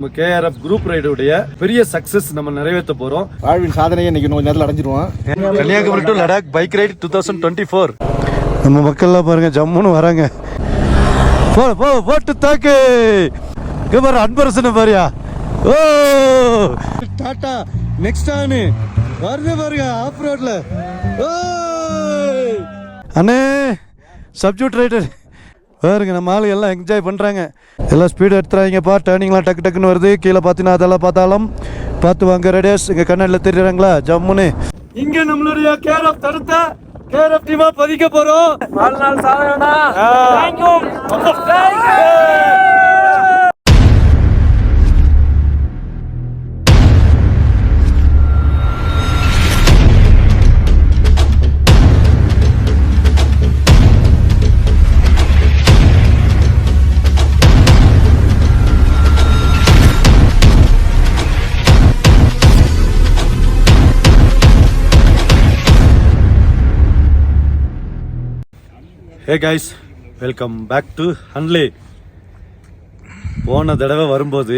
நம்ம KRF group ரைடுடைய பெரிய success நம்ம நிறைவேற்ற போறோம். வாழ்வின் சாதனையை இன்னைக்கு கொஞ்ச நேரத்தில் அடைஞ்சிருவோம். Kanyakumari to Ladakh bike ride two thousand twenty four நம்ம மக்கள்லாம் பாருங்க ஜம்முன்னு வராங்க. போ போ போட்டு தாக்கு. பாரு அன்பரசன பாரியா. ஓ. டாடா நெக்ஸ்ட் ஆனு. வருது பாருங்க ஆஃப் ரோட்ல ஓ அண்ணே சப்ஜூட் ரைடர் பாருங்க நம்ம ஆளு எல்லாம் என்ஜாய் பண்ணுறாங்க எல்லாம் ஸ்பீடு எடுத்துறாங்கப்பா டேர்னிங்லாம் டக்கு டக்குன்னு வருது. கீழே பார்த்தீங்கன்னா அதெல்லாம் பார்த்தாலும் பார்த்து வாங்க ரேடியஸ் இங்கே கண்ணாடியில் தெரியுறாங்களா ஜம்முன்னு. இங்கே நம்மளுடைய கேர் ஆஃப் தடுத்த கேர் ஆஃப் டீமா பதிக்க போகிறோம் வாழ்நாள் Sadhana hey guys welcome back to Hanle போன தடவை வரும்போது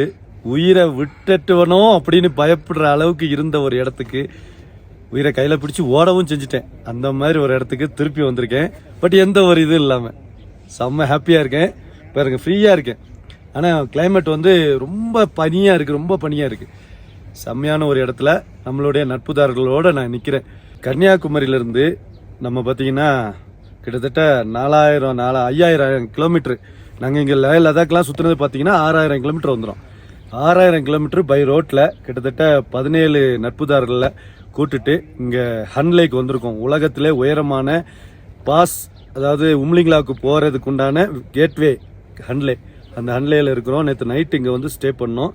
உயிரை விட்டுட்டுவனோ அப்படின்னு பயப்படுற அளவுக்கு இருந்த ஒரு இடத்துக்கு உயிரை கையில் பிடிச்சி ஓடவும் செஞ்சுட்டேன். அந்த மாதிரி ஒரு இடத்துக்கு திருப்பி வந்திருக்கேன். பட் எந்த ஒரு இது இல்லாமல் செம்ம ஹாப்பியாக இருக்கேன். பாருங்க ஃப்ரீயாக இருக்கேன். ஆனால் கிளைமேட் வந்து ரொம்ப பனியாக இருக்குது ரொம்ப பனியாக இருக்குது செம்மையான ஒரு இடத்துல நம்மளுடைய நட்புதாரர்களோட நான் நிற்கிறேன் கன்னியாகுமரியிலேருந்து நம்ம பார்த்தீங்கன்னா கிட்டத்தட்ட நாலாயிரம் நாலா ஐயாயிரம் கிலோமீட்ரு நாங்கள் இங்கே லே லதாக்லாம் சுற்றுனது பார்த்தீங்கன்னா ஆறாயிரம் கிலோமீட்டர் வந்துடும் ஆறாயிரம் கிலோமீட்டர் பை ரோட்டில் கிட்டத்தட்ட பதினேழு நட்புதாரர்களில் கூட்டுட்டு இங்கே ஹன்லேக்கு வந்திருக்கோம். உலகத்திலே உயரமான பாஸ் அதாவது உம்லிங்லாவுக்கு போகிறதுக்கு உண்டான கேட்வே ஹன்லே அந்த ஹன்லேயில் இருக்கிறோம். நேற்று நைட் இங்கே வந்து ஸ்டே பண்ணோம்.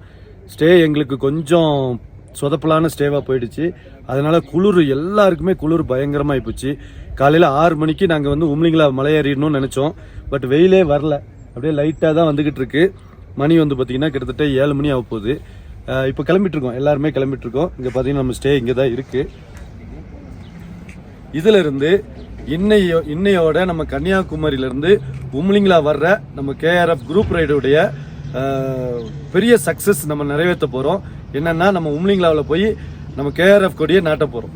ஸ்டே எங்களுக்கு கொஞ்சம் சொதப்பலான ஸ்டேவாக போயிடுச்சு. அதனால் குளிர் எல்லாருக்குமே குளிர் பயங்கரமாக போச்சு. காலையில் ஆறு மணிக்கு நாங்கள் வந்து உம்லிங்களா மலையேறிடணும்னு நினச்சோம். பட் வெயிலே வரல. அப்படியே லைட்டாக தான் வந்துக்கிட்டு இருக்கு. மணி வந்து பார்த்தீங்கன்னா கிட்டத்தட்ட ஏழு மணி ஆக போகுது. இப்போ கிளம்பிட்டுருக்கோம் எல்லாருமே கிளம்பிட்டுருக்கோம் இங்கே பார்த்தீங்கன்னா நம்ம ஸ்டே இங்கே தான் இருக்குது இதிலிருந்து இன்னையோ இன்னையோட நம்ம கன்னியாகுமரியிலேருந்து உம்லிங்களா வர்ற நம்ம கேஆர்எஃப் குரூப் ரைடுடைய பெரிய சக்சஸ் நம்ம நிறைவேற்ற போகிறோம் என்னென்னா நம்ம உம்லிங்களாவில் போய் நம்ம கேஆர்எஃப் கொடியை நாட்ட போகிறோம்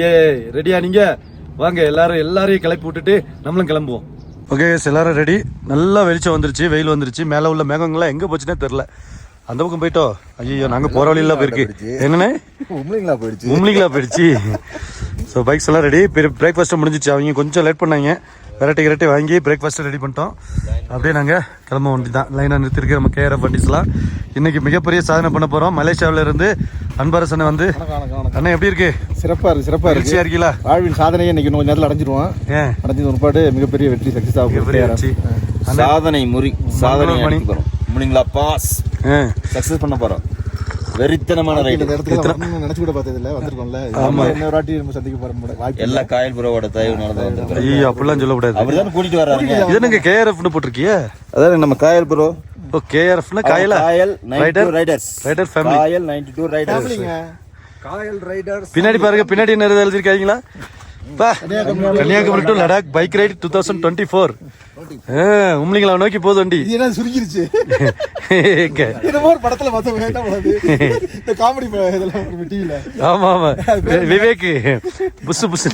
ஏ ரெடியா நீங்கள் வாங்க எல்லாரும் எல்லாரையும் கிளப்பி விட்டுட்டு நம்மளும் கிளம்புவோம். ஓகே எல்லாரும் ரெடி நல்லா வெளிச்சம் வந்துருச்சு வெயில் வந்துருச்சு. மேலே உள்ள மேகங்கள்லாம் எங்கே போச்சுன்னே தெரில அந்த பக்கம் போயிட்டோம் ஐயோ நாங்கள் போகிற வழியெல்லாம் போயிருக்கு. என்னண்ணே? போயிடுச்சு. உம்லிங்களா போயிடுச்சு. ஸோ பைக்ஸ் எல்லாம் ரெடி பிரேக்ஃபாஸ்ட்டு முடிஞ்சிச்சு. அவங்க கொஞ்சம் லேட் பண்ணாங்க. வெரைட்டி வெரைட்டி வாங்கி பிரேக்ஃபாஸ்ட்டு ரெடி பண்ணிட்டோம். அப்படியே நாங்கள் கிளம்ப வண்டி தான் லைனாக நிறுத்திருக்கு நம்ம கேஆர்எஃப் வண்டிஸ்லாம் இன்னைக்கு மிகப்பெரிய சாதனை பண்ண போகிறோம் மலேசியாவில் இருந்து அன்பரசனை வந்து அண்ணன் எப்படி இருக்கு? சிறப்பா இருக்கு சிறப்பா இருக்கு. மகிழ்ச்சியா இருக்கீங்களா? வாழ்வின் சாதனையை இன்னைக்கு கொஞ்ச நேரத்தில் அடைஞ்சிருவோம். ஏன்? அடைஞ்சது ஒருபாடு மிகப்பெரிய வெற்றி சக்சஸ் ஆகும். மிகப்பெரிய வெற்றி. சாதனை முறி. சாதனை போறோம் முடிங்களா பாஸ் ஆ சக்சஸ் பண்ண போறோம். வெறித்தனமான இந்த ரைடு. நினைச்சு கூட பார்த்தது இல்ல வந்திருக்கோம்ல. ஆமா. இன்னொரு வாட்டி நம்ம சந்திக்க போற வாய்ப்பு எல்லா காயல் புரோவோட தயவு நடந்து வந்திருக்கிறோம் ஐயோ அப்படிலாம் சொல்லக்கூடாது. அவர் தான் கூட்டிட்டு வர்றாருங்க இது என்னங்க கேஆர்எஃப்னு போட்டிருக்கிய? அதான் நம்ம காயல் புரோ ஓ கேஆர்எஃப்னா காயலா? Kayal rider riders rider family Kayal ninety two riders Kayal riders பின்னாடி பாருங்க பின்னாடி என்ன எழுதிருக்காங்களா Kanyakumari to Ladakh bike ride two thousand twenty four Umling La நோக்கி போகுது வண்டி. இது என்ன சுருங்கிருச்சு? படத்துல பார்த்தா வேண்டாம் போல இருக்கு. இந்த காமெடி இதெல்லாம் ஒரு டிவில ஆமா விவேக். புசு புசு.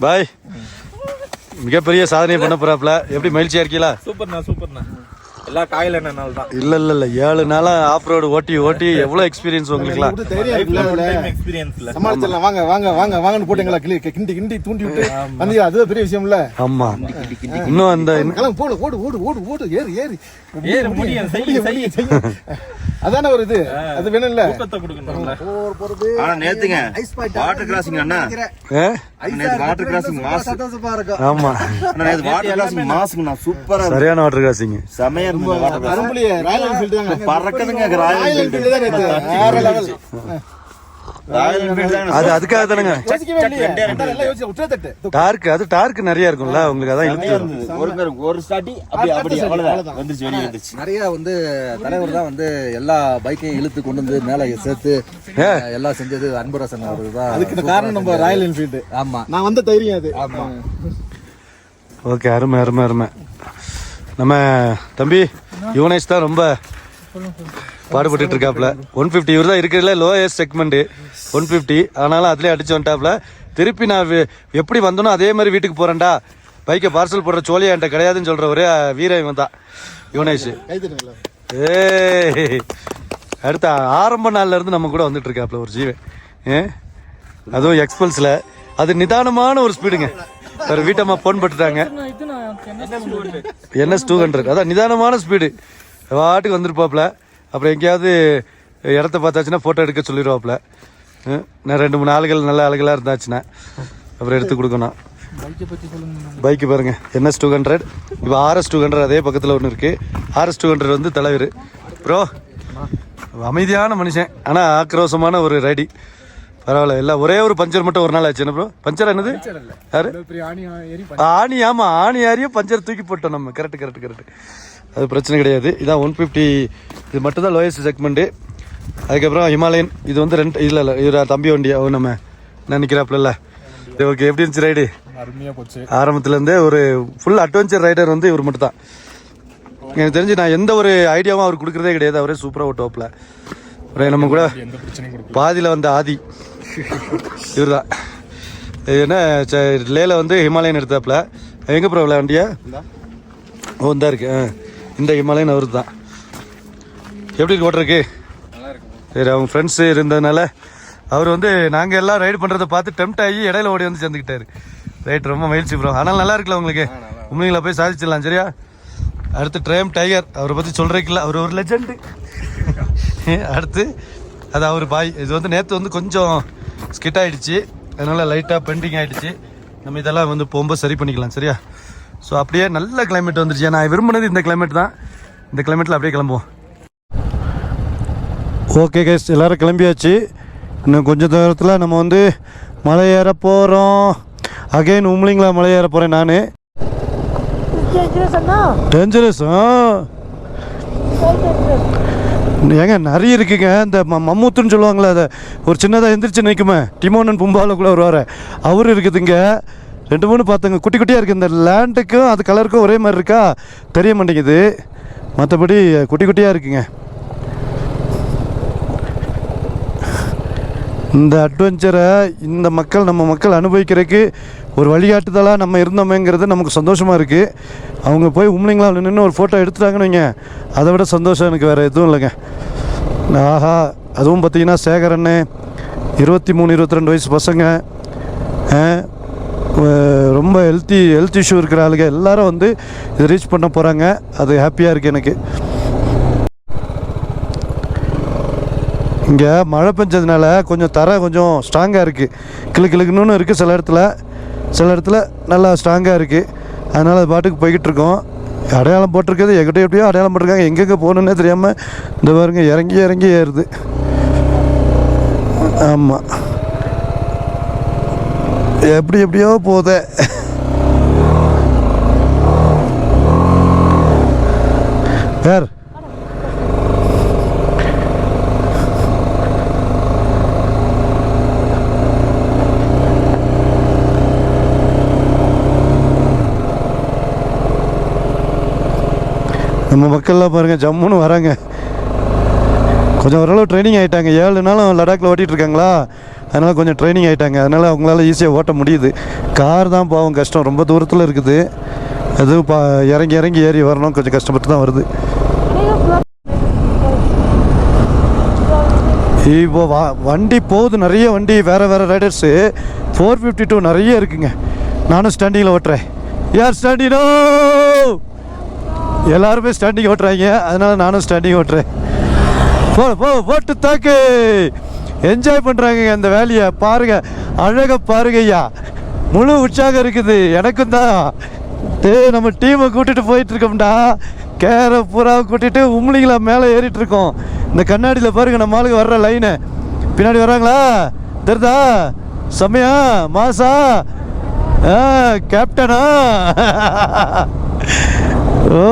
பாய். மிகப்பெரிய சாதனை பண்ண போறாப்ல எப்படி மகிழ்ச்சியா இருக்கீங்களா? சூப்பர்ண்ணா சூப்பர்ண்ணா. எல்லா காயில் எண்ணனால தான்? இல்ல இல்ல இல்ல. ஏழு நாளா ஆஃப் ரோடு ஓட்டி ஓட்டி எவ்வளவு எக்ஸ்பீரியன்ஸ் உங்களுக்குலாம் அதுல? எக்ஸ்பீரியன்ஸ்ல சமாளிச்சிடலாம். வாங்க வாங்க வாங்க வாங்கன்னு போட்டுங்களா? கிளி கிண்டி கிண்டி தூண்டி விட்டு வந்தீங்க அதுவே பெரிய விஷயம் இல்ல ஆமா. இன்னும் அந்த போடு ஓடு ஓடு ஓடு ஓடு ஏறு ஏறு. ஏறு, முடியும். அதானே ஒரு இது? அது வேணும் இல்ல ஊக்கத்தை கொடுக்கணும்ல. ஆனா நேத்துங்க வாட்டர் கிராசிங் அண்ணா? நேத்து வாட்டர் கிராசிங் மாஸ் ஆமா. அண்ணா நேத்து வாட்டர் கிராசிங் மாஸ்ங்கண்ணா சூப்பரா இருக்கு. சரியான வாட்டர் கிராசிங் செமையா கிராசிங் அரும்புலியே ராயல் என்ஃபீல்டு தாங்க. பறக்குதுங்க ராயல் என்ஃபீல்டு தான் நேத்து. வேற லெவல் அது அதுக்காக தானேங்க. டார்க் அது டார்க் நிறைய இருக்கும்ல உங்களுக்கு அதான் இழுத்து. ஒரு ஒரு அப்படி அப்படி அவ்வளவுதான். வந்துருச்சு வெளியே வந்துருச்சு. நிறைய வந்து தலைவர் தான் வந்து எல்லா பைக்கையும் இழுத்து கொண்டு வந்து மேல சேர்த்து எல்லாம் செஞ்சது அன்பரசன் அவர்கள் தான். அதுக்கு இந்த காரணம் நம்ம ராயல் என்ஃபீல்டு ஆமா. நான் வந்த தைரியம் அது. ஓகே அருமை அருமை அருமை. நம்ம தம்பி யுவனேஷ் தான் ரொம்ப பாடுபட்டு இருக்காப்ல ஒன் ஃபிஃப்டி இவர் தான் இருக்கிறதுல லோயஸ்ட் செக்மெண்ட் ஒன் ஃபிஃப்டி. அதனால் அதுலேயே அடிச்சு வந்துட்டாப்புல. திருப்பி நான் எப்படி வந்தனோ அதே மாதிரி வீட்டுக்கு போகிறேன்டா பைக்கை பார்சல் போடுற சோழியா என்கிட்ட கிடையாதுன்னு சொல்கிற ஒரே வீர இவன் தான். யுவனேஷ். ஏ அடுத்த ஆரம்ப நாள்ல இருந்து நம்ம கூட வந்துட்டு இருக்காப்புல ஒரு ஜீவன். ஏ? அதுவும் எக்ஸ்பல்ஸில் அது நிதானமான ஒரு ஸ்பீடுங்க. வேறு வீட்டம்மா ஃபோன் பட்டுட்டாங்க. என்எஸ் டூ ஹண்ட்ரட் அதான் நிதானமான ஸ்பீடு. வாட்டுக்கு வந்துருப்பாப்புல. அப்புறம் எங்கேயாவது இடத்த பார்த்தாச்சுன்னா ஃபோட்டோ எடுக்க சொல்லிடுவாப்புல. நான் ரெண்டு மூணு ஆளுகள் நல்ல ஆளுகளாக இருந்தாச்சுன்னா அப்புறம் எடுத்து கொடுக்கணும். பைக்கு பாருங்க என்எஸ் டூ ஹண்ட்ரட். இப்போ ஆர்எஸ் டூ ஹண்ட்ரட் அதே பக்கத்தில் ஒன்று இருக்கு. ஆர்எஸ் டூ ஹண்ட்ரட் வந்து தலைவர். ப்ரோ அமைதியான மனுஷன் ஆனால் ஆக்ரோஷமான ஒரு ரைடி. பரவாயில்ல எல்லாம் ஒரே ஒரு பஞ்சர் மட்டும் ஒரு நாள் ஆச்சு. என்ன ப்ரோ? பஞ்சர் என்னது? யாரு? ஆணி ஆமா ஆணி யாரையும் பஞ்சர் தூக்கி போட்டோம் நம்ம. கரெக்ட் கரெக்ட் கரெக்ட் அது பிரச்சனை கிடையாது. இதான் ஒன் ஃபிஃப்டி இது மட்டும் தான் லோயஸ்ட் செக்மெண்ட் அதுக்கப்புறம் ஹிமாலயன் இது வந்து ரெண்டு இல்லை இல்லை இவர் தம்பி வண்டி அவன் நம்ம நினைக்கிறாப்புல இது ஓகே எப்படி இருந்துச்சு ரைடு அருமையா போச்சு. ஆரம்பத்துல இருந்தே ஒரு ஃபுல் அட்வென்ச்சர் ரைடர் வந்து இவர் மட்டும் தான் எனக்கு தெரிஞ்சு நான் எந்த ஒரு ஐடியாவும் அவர் கொடுக்குறதே கிடையாது. அவரே சூப்பராக ஓட்டுவாப்புல அப்புறம் நம்ம கூட பாதியில் வந்த ஆதி. இவர் தான் என்ன ச- லேல வந்து ஹிமாலயன் எடுத்தாப்புல. எங்கே ப்ரோ வண்டியா ஓ இந்தா இருக்கு. ஆ. இந்த ஹிமாலயன் அவரு தான் எப்படி இருக்கு ஓட்டுறதுக்கு? சரி அவங்க ஃப்ரெண்ட்ஸு இருந்ததுனால அவர் வந்து நாங்கள் எல்லாம் ரைடு பண்ணுறதை பார்த்து டெம்ட் ஆகி இடையில ஓடி வந்து சேர்ந்துக்கிட்டாரு. ரைட் ரொம்ப மகிழ்ச்சி ப்ரோ ஆனால் நல்லா இருக்குல்ல உங்களுக்கு? உண்மைகளை போய் சாதிச்சிடலாம் சரியா? அடுத்து ட்ரேம் டைகர் அவரை பற்றி சொல்கிறதுக்குல அவர் ஒரு லெஜெண்டு அடுத்து அது அவர் பாய். இது வந்து நேற்று வந்து கொஞ்சம் ஸ்கிட் ஆயிடுச்சு. அதனால லைட்டாக பெண்டிங் ஆயிடுச்சு. நம்ம இதெல்லாம் வந்து போகும்போது சரி பண்ணிக்கலாம் சரியா? ஸோ அப்படியே நல்ல கிளைமேட் வந்துருச்சு. நான் விரும்பினது இந்த கிளைமேட் தான். இந்த கிளைமேட்டில் அப்படியே கிளம்புவோம். ஓகே கைஸ் எல்லோரும் கிளம்பியாச்சு. இன்னும் கொஞ்ச தூரத்தில் நம்ம வந்து மலை ஏற போகிறோம் அகைன் உம்லிங்களா மலை ஏற போகிறேன் நான் டேஞ்சரஸ் ஏங்க நிறைய இருக்குங்க. இந்த ம- மம்மூத்துன்னு சொல்லுவாங்களே அதை ஒரு சின்னதாக எந்திரிச்சு நிற்குமே டிமோனன் பும்பாலுக்குள்ளே வருவார். அவர் இருக்குதுங்க. ரெண்டு மூணு பார்த்துங்க குட்டி குட்டியாக இருக்குது இந்த லேண்டுக்கும் அது கலருக்கும் ஒரே மாதிரி இருக்கா? தெரிய மாட்டேங்குது. மற்றபடி குட்டி குட்டியாக இருக்குங்க. இந்த அட்வென்ச்சரை இந்த மக்கள் நம்ம மக்கள் அனுபவிக்கிறதுக்கு ஒரு வழிகாட்டுதலாக நம்ம இருந்தோமேங்கிறது நமக்கு சந்தோஷமாக இருக்குது அவங்க போய் உம்லிங்களா நின்று ஒரு ஃபோட்டோ எடுத்துட்டாங்கன்னு வைங்க. அதை விட சந்தோஷம் எனக்கு வேறு எதுவும் இல்லைங்க. ஆஹா அதுவும் பார்த்திங்கன்னா சேகரண்ணு இருபத்தி மூணு இருபத்தி ரெண்டு வயசு பசங்க. ரொம்ப ஹெல்த்தி ஹெல்த் இஷ்யூ இருக்கிற ஆளுங்க. எல்லாரும் வந்து இதை ரீச் பண்ண போகிறாங்க அது ஹாப்பியாக இருக்குது எனக்கு. இங்கே மழை பெஞ்சதுனால கொஞ்சம் தரை கொஞ்சம் ஸ்ட்ராங்காக இருக்குது கிளு கிளுக்குன்னு இருக்குது சில இடத்துல. சில இடத்துல நல்லா ஸ்ட்ராங்காக இருக்குது அதனால் அது பாட்டுக்கு போய்கிட்டு இருக்கோம். அடையாளம் போட்டிருக்கிறது எங்கிட்ட எப்படியோ அடையாளம் போட்டிருக்காங்க. எங்கெங்கே போகணுன்னே தெரியாமல் இந்த பாருங்க இறங்கி இறங்கி ஏறுது. ஆமாம் எப்படி எப்படியோ போதே. பேர் நம்ம மக்கள்லாம் பாருங்கள் ஜம்முன்னு வராங்க. கொஞ்சம் ஓரளவு ட்ரைனிங் ஆகிட்டாங்க ஏழு நாளும் லடாக்கில் ஓட்டிகிட்டு இருக்காங்களா அதனால் கொஞ்சம் ட்ரைனிங் ஆகிட்டாங்க அதனால் அவங்களால ஈஸியாக ஓட்ட முடியுது. கார் தான் பாவம் கஷ்டம். ரொம்ப தூரத்தில் இருக்குது. அதுவும் பா இறங்கி இறங்கி ஏறி வரணும். கொஞ்சம் கஷ்டப்பட்டு தான் வருது. இப்போ வா வண்டி போகுது. நிறைய வண்டி வேறு வேறு ரைடர்ஸு ஃபோர் ஃபிஃப்டி டூ நிறைய இருக்குங்க. நானும் ஸ்டாண்டிங்கில் ஓட்டுறேன். யார் ஸ்டாண்டினோ எல்லாருமே ஸ்டாண்டிங் ஓட்டுறாங்க. அதனால நானும் ஸ்டாண்டிங் ஓட்டுறேன். போ போ போட்டு தாக்கு. என்ஜாய் பண்ணுறாங்க அந்த வேலையை. பாருங்க அழகை பாருங்க ஐயா. முழு உற்சாகம் இருக்குது. எனக்கும் தான். டேய் நம்ம டீமை கூட்டிட்டு போயிட்டு இருக்கோம்டா. கேர கூட்டிகிட்டு கூட்டிட்டு மேலே ஏறிட்டு இருக்கோம். இந்த கண்ணாடியில் பாருங்க நம்ம ஆளுங்க வர்ற லைனு பின்னாடி வராங்களா தெரிதா? செம்மையா? மாசா? ஆ கேப்டனா ஓ.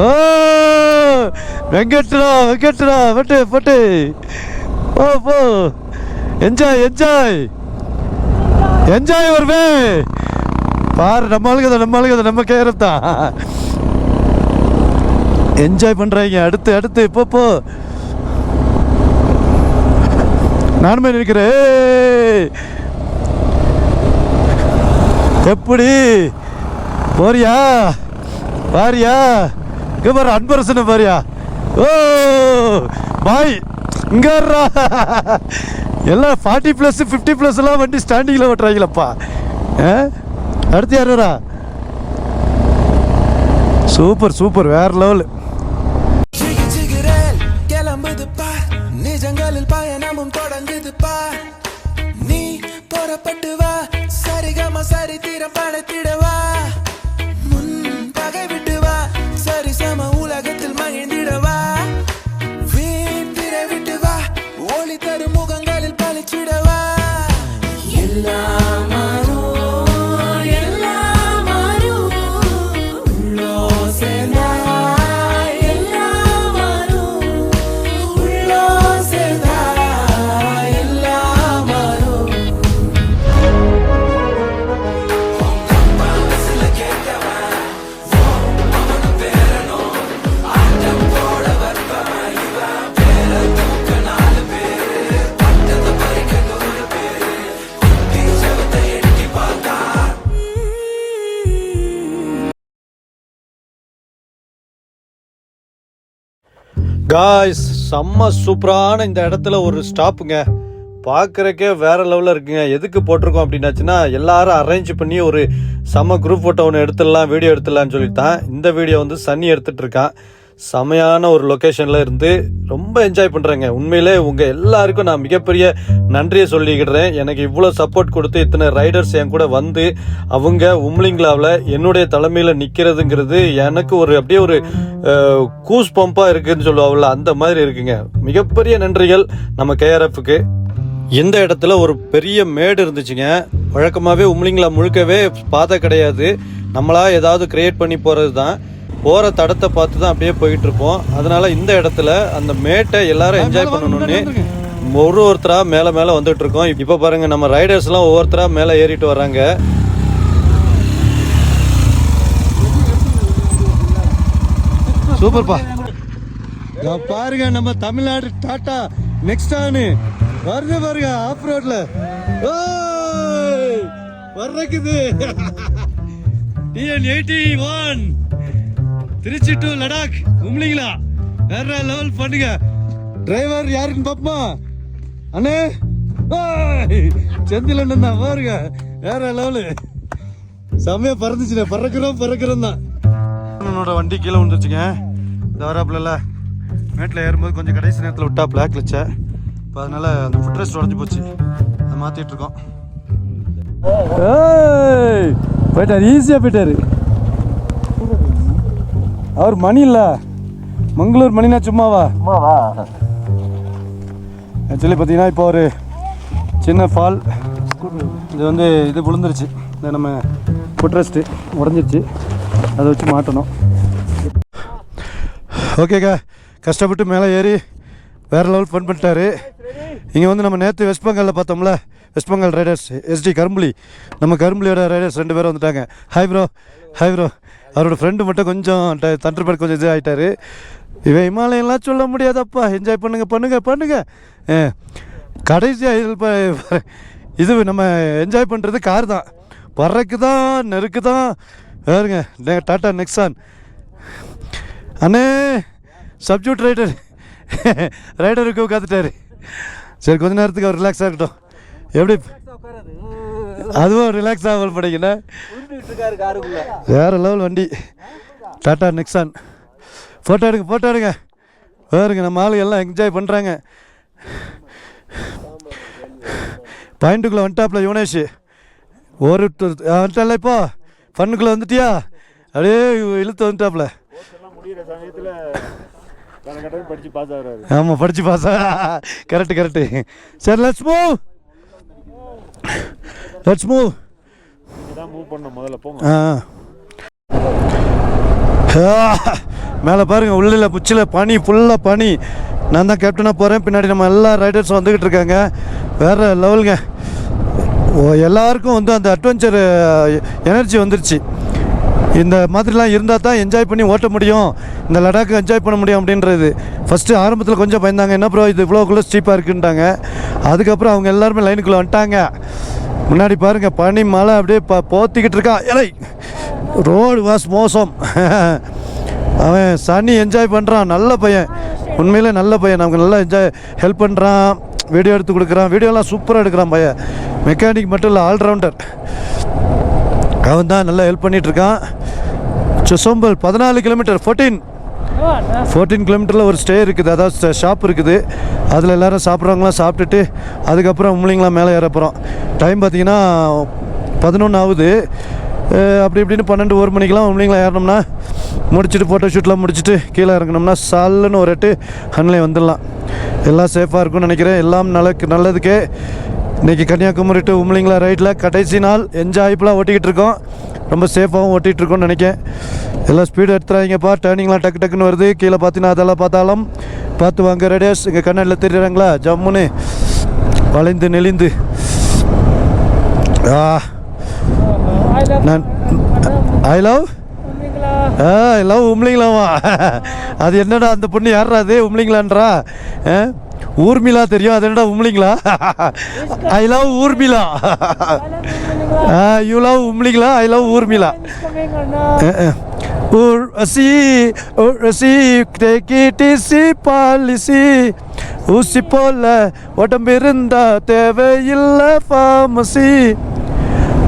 ஓ. வெங்கட்ரா வெங்கட்ரா பட்டு பட்டு ஓ போ. என்ஜாய் என்ஜாய் என்ஜாய் வருவே பாரு நம்ம ஆளுங்க நம்ம ஆளுங்க நம்ம கேரப் தான். என்ஜாய் பண்ணுறாங்க அடுத்து அடுத்து இப்போ போ. நானுமே நினைக்கிறேன் எப்படி? போறியா? பாரியா இங்க பாரு அன்பரசன பாரியா? ஓ பாய் இங்க எல்லாம் ஃபார்ட்டி ப்ளஸ் ஃபிஃப்டி ப்ளஸ் எல்லாம் வண்டி ஸ்டாண்டிங்கில் ஓட்டுறாங்களப்பா. ஆ? அடுத்து யார் சூப்பர் சூப்பர் வேற லெவலு காய்ஸ் செம்ம சூப்பரான இந்த இடத்துல ஒரு ஸ்டாப்புங்க பார்க்குறக்கே வேற லெவலில் இருக்குங்க. எதுக்கு போட்டிருக்கோம் அப்படின்னாச்சுன்னா எல்லாரும் அரேஞ்ச் பண்ணி ஒரு செம்ம குரூப் ஃபோட்டோ ஒன்று எடுத்துடலாம் வீடியோ எடுத்துடலாம்னு சொல்லிட்டான் இந்த வீடியோ வந்து சன்னி எடுத்துகிட்ருக்கான் செமையான ஒரு லொக்கேஷனில் இருந்து ரொம்ப என்ஜாய் பண்ணுறேங்க உண்மையிலே உங்கள் எல்லாருக்கும் நான் மிகப்பெரிய நன்றியை சொல்லிக்கிடுறேன் எனக்கு இவ்வளோ சப்போர்ட் கொடுத்து இத்தனை ரைடர்ஸ் என் கூட வந்து அவங்க உம்லிங்லாவில் என்னுடைய தலைமையில் நிற்கிறதுங்கிறது எனக்கு ஒரு அப்படியே ஒரு கூஸ் பம்பாக இருக்குதுன்னு சொல்லுவாங்கல்ல அந்த மாதிரி இருக்குங்க. மிகப்பெரிய நன்றிகள் நம்ம கேஆர்எஃப்க்கு இந்த இடத்துல ஒரு பெரிய மேடு இருந்துச்சுங்க. வழக்கமாகவே உம்லிங்லா முழுக்கவே பாதை கிடையாது. நம்மளா ஏதாவது கிரியேட் பண்ணி போகிறது தான் போகிற தடத்தை பார்த்து தான் அப்படியே போயிட்டு இருப்போம் அதனால இந்த இடத்துல அந்த மேட்டை எல்லாரும் என்ஜாய் பண்ணணும்னு ஒரு ஒருத்தரா மேலே மேலே வந்துட்டு இருக்கோம் இப்போ பாருங்க நம்ம ரைடர்ஸ் எல்லாம் ஒவ்வொருத்தரா மேலே ஏறிட்டு வர்றாங்க. சூப்பர்ப்பா. பாருங்க நம்ம தமிழ்நாடு டாடா நெக்ஸ்ட் ஆனு வருது பாருங்க ஆஃப் ரோட்ல வர்றக்குது. TN eighty one Trichy to Ladakh Umling La வேற லெவல் பண்ணுங்க. டிரைவர் யாருன்னு பாப்பமா? அண்ணே. செந்தில் அண்ணன் தான் பாருங்க. வேற லெவலு செம்மையா பறந்துச்சுண்ணே. பறக்கிறோம் பறக்கிறோம் தான். அண்ணனோட வண்டி கீழே விழுந்துருச்சுங்க. இந்த வராப்புல மேட்டில் ஏறும்போது கொஞ்சம் கடைசி நேரத்தில் விட்டா பிளாக் வச்ச இப்போ அதனால அந்த ஃபுட் ரெஸ்ட் உடஞ்சி போச்சு. அதை மாற்றிட்டு இருக்கோம். போயிட்டார். ஈஸியாக போயிட்டாரு. அவர் மணி இல்லை. மங்களூர் மணினா சும்மாவா? ஆக்சுவலி பார்த்தீங்கன்னா இப்போ ஒரு சின்ன ஃபால் இது வந்து இது விழுந்துருச்சு. இந்த நம்ம ஃபுட் ரெஸ்ட்டு உடஞ்சிருச்சு. அதை வச்சு மாட்டணும். ஓகேக்கா கஷ்டப்பட்டு மேலே ஏறி வேறு லெவல் ஃபன் பண்ணிட்டாரு. இங்கே வந்து நம்ம நேற்று வெஸ்ட் பெங்காலில் பார்த்தோம்ல. West Bengal riders SD Karumpuli. நம்ம கரும்புலியோட ரைடர்ஸ் ரெண்டு பேரும் வந்துட்டாங்க. ஹாய் ப்ரோ ஹாய் ப்ரோ அவரோட ஃப்ரெண்டு மட்டும் கொஞ்சம் தண்டர்பேட் கொஞ்சம் இது ஆகிட்டாரு இவன் இமாலயம்லாம் சொல்ல முடியாதப்பா. என்ஜாய் பண்ணுங்க பண்ணுங்க பண்ணுங்க. கடைசியாக இது இது நம்ம என்ஜாய் பண்ணுறது கார் தான். பறக்கு தான் நெருக்கு தான் வேறுங்க டாட்டா நெக்ஸான் அண்ணே சப்ஜூட் ரைடர் ரைடருக்கு உட்காந்துட்டார் சரி கொஞ்ச நேரத்துக்கு அவர் ரிலாக்ஸாக இருக்கட்டும். எப்படி அதுவும் ரிலாக்ஸ் ஆகல் படைக்கண்ணா வேறு லெவல் வண்டி. டாட்டா நெக்ஸான் ஃபோட்டோ எடுங்க ஃபோட்டோ எடுங்க. பாருங்க நம்ம ஆளுங்க எல்லாம் என்ஜாய் பண்ணுறாங்க பாயிண்ட்டுக்குள்ளே வந்துட்டாப்ல யுவனேஷ். ஒரு ஆ, வந்துட்டல இப்போ? ஃபன்னுக்குள்ளே வந்துட்டியா? அப்படியே இழுத்து வந்துட்டாப்ல. படிச்சு பாஸ் ஆகிறாரு. ஆமாம் படிச்சு பாஸா கரெக்டு கரெக்டு சரி லட்சுமோ லெட்ஸ் மூவ் மூவ் பண்ண முதல்ல போங்க. மேலே பாருங்க உள்ள புச்சில் பனி ஃபுல்லாக பனி. நான் தான் கேப்டனாக போகிறேன் பின்னாடி நம்ம எல்லா ரைடர்ஸும் வந்துக்கிட்டு இருக்காங்க. வேறு லெவலுங்க. ஓ எல்லாருக்கும் வந்து அந்த அட்வென்ச்சர் எனர்ஜி வந்துருச்சு. இந்த மாதிரிலாம் இருந்தால் தான் என்ஜாய் பண்ணி ஓட்ட முடியும். இந்த லடாக்கு என்ஜாய் பண்ண முடியும் அப்படின்றது. ஃபஸ்ட்டு ஆரம்பத்தில் கொஞ்சம் பயந்தாங்க. என்ன ப்ரோ இது இவ்வளோக்குள்ளே ஸ்டீப்பாக இருக்குன்ட்டாங்க. அதுக்கப்புறம் அவங்க எல்லாருமே லைனுக்குள்ளே வந்துட்டாங்க. முன்னாடி பாருங்கள் பனி மழை அப்படியே ப போத்திக்கிட்டு இருக்கான். இலை ரோடு வாஸ் மோசம். அவன் சனி என்ஜாய் பண்ணுறான் நல்ல பையன். உண்மையிலே நல்ல பையன். நமக்கு நல்லா என்ஜாய் ஹெல்ப் பண்ணுறான் வீடியோ எடுத்து கொடுக்குறான். வீடியோலாம் சூப்பராக எடுக்கிறான் பையன். மெக்கானிக் மட்டும் இல்லை ஆல்ரவுண்டர் அவன் தான் நல்லா ஹெல்ப் பண்ணிகிட்ருக்கான் சொசோம்பல் பதினாலு கிலோமீட்டர் ஃபோர்டீன் ஃபோர்டீன் கிலோமீட்டரில் ஒரு ஸ்டே இருக்குது. அதாவது ஷாப் இருக்குது. அதில் எல்லோரும் சாப்பிட்றவங்களாம் சாப்பிட்டுட்டு அதுக்கப்புறம் உம்லிங்களாம் மேலே ஏற போகிறோம் டைம் பார்த்தீங்கன்னா பதினொன்று ஆகுது அப்படி இப்படின்னு பன்னெண்டு ஒரு மணிக்கெலாம் உம்லிங்களாம் ஏறினோம்னா முடிச்சுட்டு ஃபோட்டோ ஷூட்லாம் முடிச்சுட்டு கீழே இறங்கணும்னா சல்லுன்னு ஒரு எட்டு ஹன்லே வந்துடலாம். எல்லாம் சேஃபாக இருக்கும்னு நினைக்கிறேன். எல்லாம் நல்லக்கு நல்லதுக்கே இன்றைக்கி கன்னியாகுமரி டு உம்லிங்களா ரைட்டில் கடைசி நாள் என்ஜாய்ஃபுல்லாக ஓட்டிக்கிட்டு இருக்கோம் ரொம்ப சேஃபாகவும் ஓட்டிகிட்டு இருக்கோம்னு நினைக்கிறேன். எல்லாம் ஸ்பீடு எடுத்துறாங்கப்பா டேர்னிங்லாம் டக்கு டக்குன்னு வருது. கீழே பார்த்தீங்கன்னா அதெல்லாம் பார்த்தாலும் பார்த்து வாங்க ரேடியஸ் இங்கே கண்ணாடியில் தெரியுறாங்களா? ஜம்முன்னு வளைந்து நெளிந்து. ஆ. நான் ஐ லவ் ஆ லவ் உம்லிங்களாவா அது என்னடா அந்த பொண்ணு யாரா அது? உம்லிங்களான்றா? ஆ? ஊர்மிளா தெரியும். அது என்னடா Umlingla? I love Urmila. You love Umlingla? I love Urmila. Urvashi Urvashi DC policy ஊசி போல உடம்பு இருந்தா தேவையில்லை ஃபார்மசி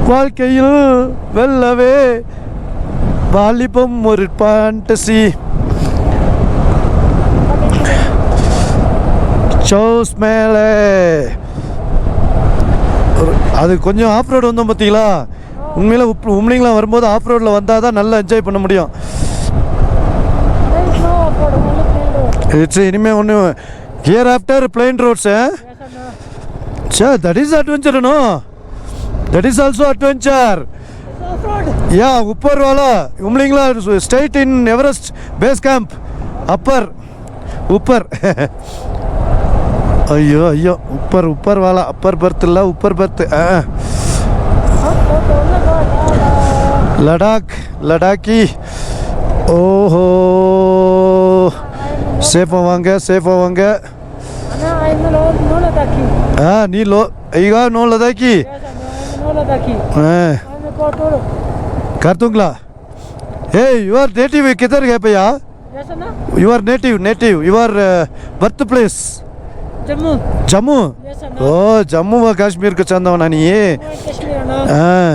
வாழ்க்கையில் வெல்லவே வாலிபம் ஒரு பாண்டசி ஷோஸ் மேலே அது கொஞ்சம் ஆஃப் ரோடு வந்தோம் பார்த்தீங்களா உண்மையில் உப் உம்னிங்லாம் வரும்போது ஆஃப் ரோடில் வந்தால் தான் நல்லா என்ஜாய் பண்ண முடியும். இட்ஸ் இனிமேல் ஒன்று here after plain roads sir that is adventure no that is also adventure yeah upper Vala Umlingla state in Everest base camp upper உப்பர். ಅಯ್ಯೋ ಅಯ್ಯೋ ಉಪ್ಪರ್ ಉಪ್ಪರ್ ವಾಲ ಅಪ್ಪರ್ ಬರ್ತ್ ಇಲ್ಲ ಉಪ್ಪರ್ ಬರ್ತ್ ಲಡಾಕ್ ಲಡಾಕಿ ಓಹೋ ಸೇಫ್ ಅವಂಗ ಸೇಫ್ ಅವಂಗ ಹಾಂ ನೀ ಲೋ ಈಗ ನೋ ಲದಾಕಿ ಹಾಂ कर दूंगा हे यूर नेटिव किधर है भैया your native native your birth Jammu. Jammu ಓ ಜಮ್ಮು ಕಾಶ್ಮೀರ್ಗೆ ಚಂದವನ நீ? ಹಾಂ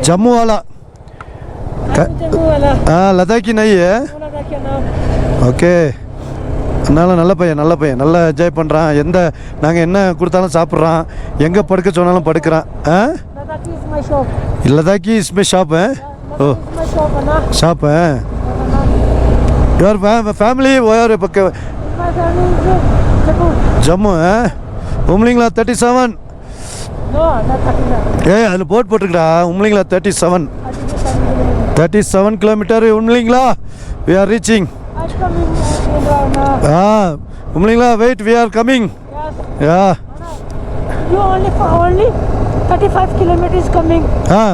ಜಮ್ಮು ಅಲ್ಲ ಹಾಂ லதாக்கி நையே? ஓகே. அதனால் நல்ல பையன் நல்ல பையன். நல்லா என்ஜாய் பண்ணுறான் எந்த நாங்கள் என்ன கொடுத்தாலும் சாப்பிட்றான். எங்கே படுக்க சொன்னாலும் படுக்கிறான். ஆ? Ladakhi is my shop O. Shop your family ஓயர் இப்போ ஜம்மு உம்லிங்களா தேர்ட்டி செவன். ஏய் அதில் போட் போட்டுருக்கடா Umlingla thirty seven. Thirty seven kilometre Umlingla we are reaching. Ah Umlingla wait we are coming. Yeah You only for only 35 kilometers coming. ஆ.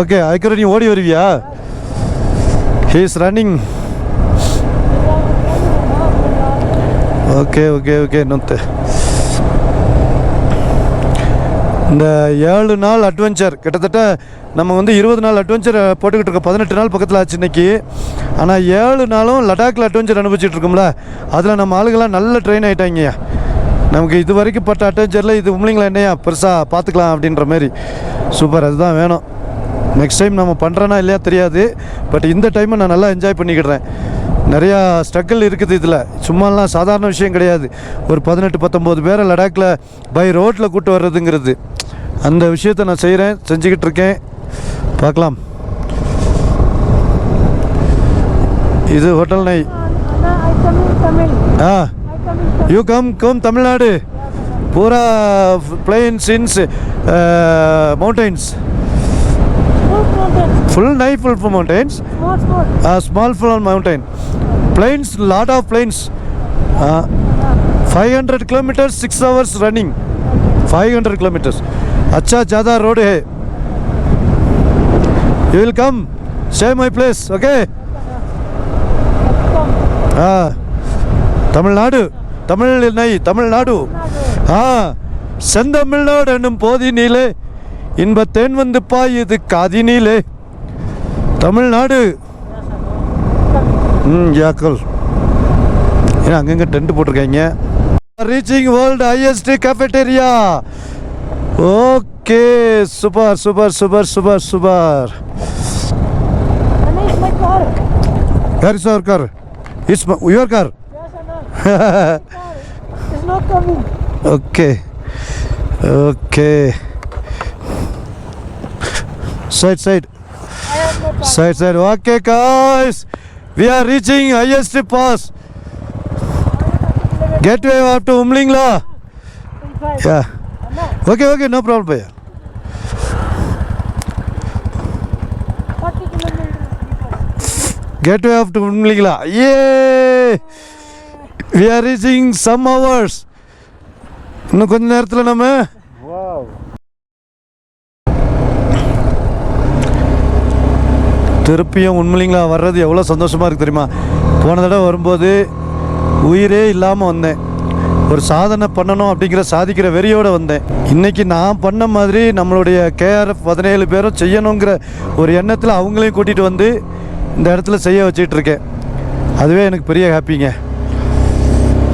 Okay அதுக்கப்புறம் நீ ஓடி வருவியா he is running okay okay okay நூத்து. இந்த ஏழு நாள் அட்வென்ச்சர் கிட்டத்தட்ட நம்ம வந்து இருபது நாள் அட்வென்ச்சர் போட்டுக்கிட்டு இருக்கோம். பதினெட்டு நாள் பக்கத்தில் ஆச்சு இன்றைக்கி ஆனால் ஏழு நாளும் லடாக்கில் அட்வென்ச்சர் அனுபவிச்சுட்டு இருக்கோம்ல. அதில் நம்ம ஆளுங்களாம் நல்ல ட்ரெயின் ஆகிட்டாங்கய்யா நமக்கு இது வரைக்கும் பட்ட அட்வென்ச்சரில் இது உம்லிங்களா என்னையா? பெருசாக பார்த்துக்கலாம் அப்படின்ற மாதிரி சூப்பர் அதுதான் வேணும். நெக்ஸ்ட் டைம் நம்ம பண்ணுறோன்னா இல்லையா தெரியாது. பட் இந்த டைமை நான் நல்லா என்ஜாய் பண்ணிக்கிடுறேன். நிறையா ஸ்ட்ரகிள் இருக்குது இதில். சும்மாலாம் சாதாரண விஷயம் கிடையாது. ஒரு பதினெட்டு பத்தொம்போது பேரை லடாக்கில் பை ரோட்டில் கூட்டு வர்றதுங்கிறது. அந்த விஷயத்தை நான் செய்கிறேன் செஞ்சுக்கிட்டு இருக்கேன். பார்க்கலாம். இது ஹோட்டல் நை ஆ. யூ கம் கம் தமிழ்நாடு பூரா பிளெயின்ஸ் இன்ஸ் mountains come, come Tamil Nadu. Pura plains, ins, uh, mountains. Small mountains. Full night full for mountains. Small, small. Uh, small full mountain. Plains, lot of plains. Uh, 500 kilometers, 6 hours running. 500 kilometers. अच्छा ज़्यादा road है You will come. Share my place, okay? ஆ தமிழ்நாடு தமிழ் நை Tamil Nadu ah செந்தமிழ்நாடு என்னும் போதினிலே இன்ப தேன் வந்து பாயுது காதினிலே தமிழ்நாடு ம் யாக்கல் ஏன்னா அங்கங்கே டென்ட் போட்டிருக்காங்க reaching world highest cafeteria okay super super super super super. Where is your car? It's my, your car. Yes, Anna. It's not coming. okay. Okay. Side, side. I have no car. Side, side. Okay, guys. We are reaching highest pass. Gateway up to Umlingla. Inside. Yeah. Anna, Okay, okay. No problem, bhaiya. 40 kilometers. Gateway up to Umlingla. Yay! We are reaching some hours. இன்னும் கொஞ்ச நேரத்தில் நம்ம திருப்பியும் உண்மையிலிங்களா வர்றது எவ்வளோ சந்தோஷமாக இருக்குது தெரியுமா? போன தடவை வரும்போது உயிரே இல்லாமல் வந்தேன். ஒரு சாதனை பண்ணணும் அப்படிங்கிற சாதிக்கிற வெறியோடு வந்தேன். இன்றைக்கி நான் பண்ண மாதிரி நம்மளுடைய கேஆர்எஃப் பதினேழு பேரும் செய்யணுங்கிற ஒரு எண்ணத்தில் அவங்களையும் கூட்டிகிட்டு வந்து இந்த இடத்துல செய்ய வச்சிட்ருக்கேன் அதுவே எனக்கு பெரிய ஹாப்பிங்க.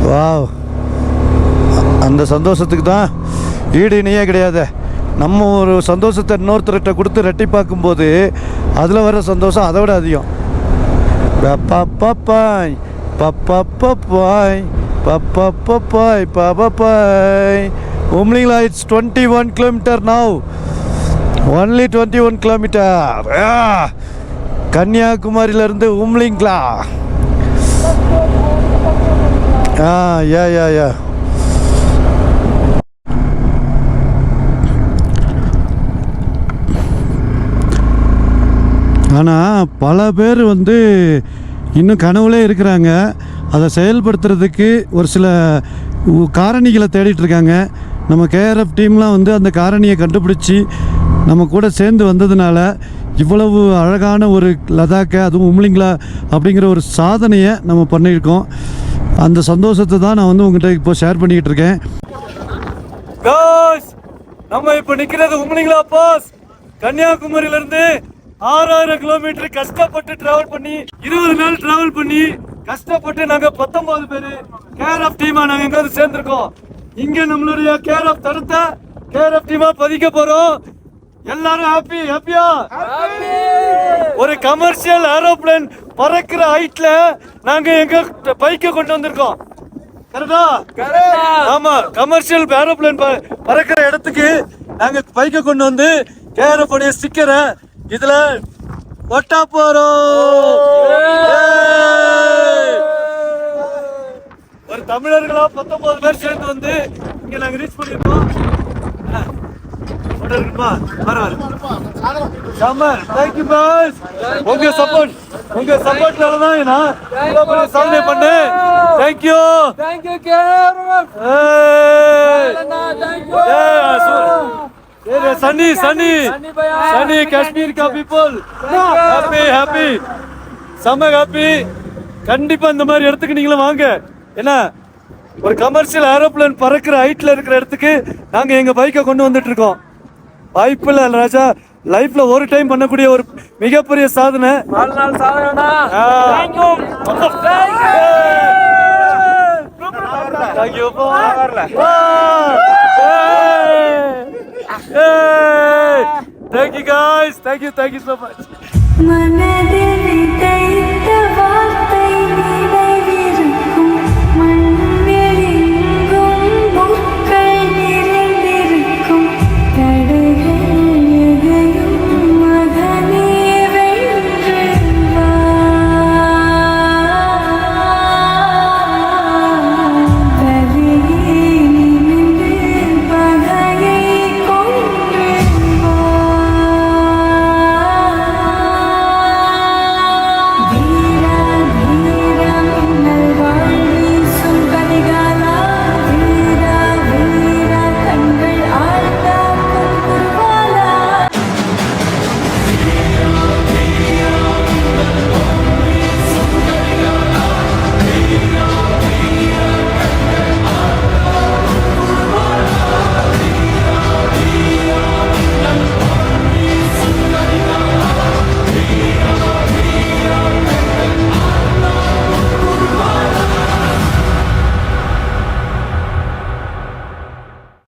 வாவ். அந்த சந்தோஷத்துக்கு தான் ஈடு இணையே கிடையாது. நம்ம ஒரு சந்தோஷத்தை இன்னொருத்தர்கிட்ட கொடுத்து ரெட்டிப்பாக்கும் போது அதில் வர சந்தோஷம் அதை விட அதிகம். பப்பாய் பப்பாய் பப்பாய் பப்பாய் Umlingla it's twenty one kilometre now only twenty one kilometre கன்னியாகுமரியிலேருந்து Umling La ah yeah yeah yeah ஆனால் பல பேர் வந்து இன்னும் கனவுலே இருக்கிறாங்க. அதை செயல்படுத்துறதுக்கு ஒரு சில காரணிகளை தேடிட்டு இருக்காங்க. நம்ம கேஆர்எஃப் டீம்லாம் வந்து அந்த காரணியை கண்டுபிடிச்சி நம்ம கூட சேர்ந்து வந்ததுனால இவ்வளவு அழகான ஒரு லதாக்கை அதுவும் உம்லிங்களா அப்படிங்கிற ஒரு சாதனையை நம்ம பண்ணியிருக்கோம். அந்த சந்தோஷத்தை தான் நான் வந்து உங்கள்கிட்ட இப்போ ஷேர் பண்ணிக்கிட்டு இருக்கேன். நம்ம இப்போ நிற்கிறது உம்லிங்களா பாஸ் கன்னியாகுமரியிலிருந்து ஆறாயிரம் கிலோமீட்டர் கஷ்டப்பட்டு டிராவல் பண்ணி இருபது நாள் டிராவல் பண்ணி கஷ்டப்பட்டு நாங்க பத்தொன்பது பேரு கேர் ஆஃப் டீமா நாங்க எங்க வந்து சேர்ந்திருக்கோம். இங்க நம்மளுடைய கேர் ஆஃப் தடுத்த கேர் ஆஃப் டீமா பதிக்க போறோம். எல்லாரும் ஹாப்பி ஹாப்பியா ஒரு கமர்ஷியல் ஏரோப்ளேன் பறக்கிற ஹைட்ல நாங்க எங்க பைக்கை கொண்டு வந்திருக்கோம். கரெக்டா ஆமா கமர்ஷியல் ஏரோப்ளேன் பறக்கிற இடத்துக்கு நாங்க பைக்கை கொண்டு வந்து கேஆர்எஃப் உடைய ஸ்டிக்கரை இதுல ஒட்டா போறோம்! ஒரு தமிழர்களா பத்தொன்பது பேர் சேர்ந்து வந்து இங்க நாங்க ரீச் பண்ணிருக்கோம். உங்க சப்போர்ட் உங்க சப்போர்ட்னால தான் நான் சாதனை பண்ணேன். Thank you Thank you, KRF. Sunny Sunny Sunny Kashmir கா பீப்புள் ஹாப்பி ஹாப்பி செம்ம ஹாப்பி கண்டிப்பா இந்த மாதிரி இடத்துக்கு நீங்களும் வாங்க என்ன ஒரு கமர்ஷியல் ஏரோப்ளேன் பறக்கிற ஹைட்ல இருக்கிற இடத்துக்கு நாங்க எங்க பைக்கை கொண்டு வந்துட்டு இருக்கோம் வாய்ப்பு இல்ல ராஜா லைஃப்ல ஒரு டைம் பண்ணக்கூடிய ஒரு மிகப்பெரிய சாதனை வாழ்நாள் Yay! Thank you guys. Thank you. Thank you so much.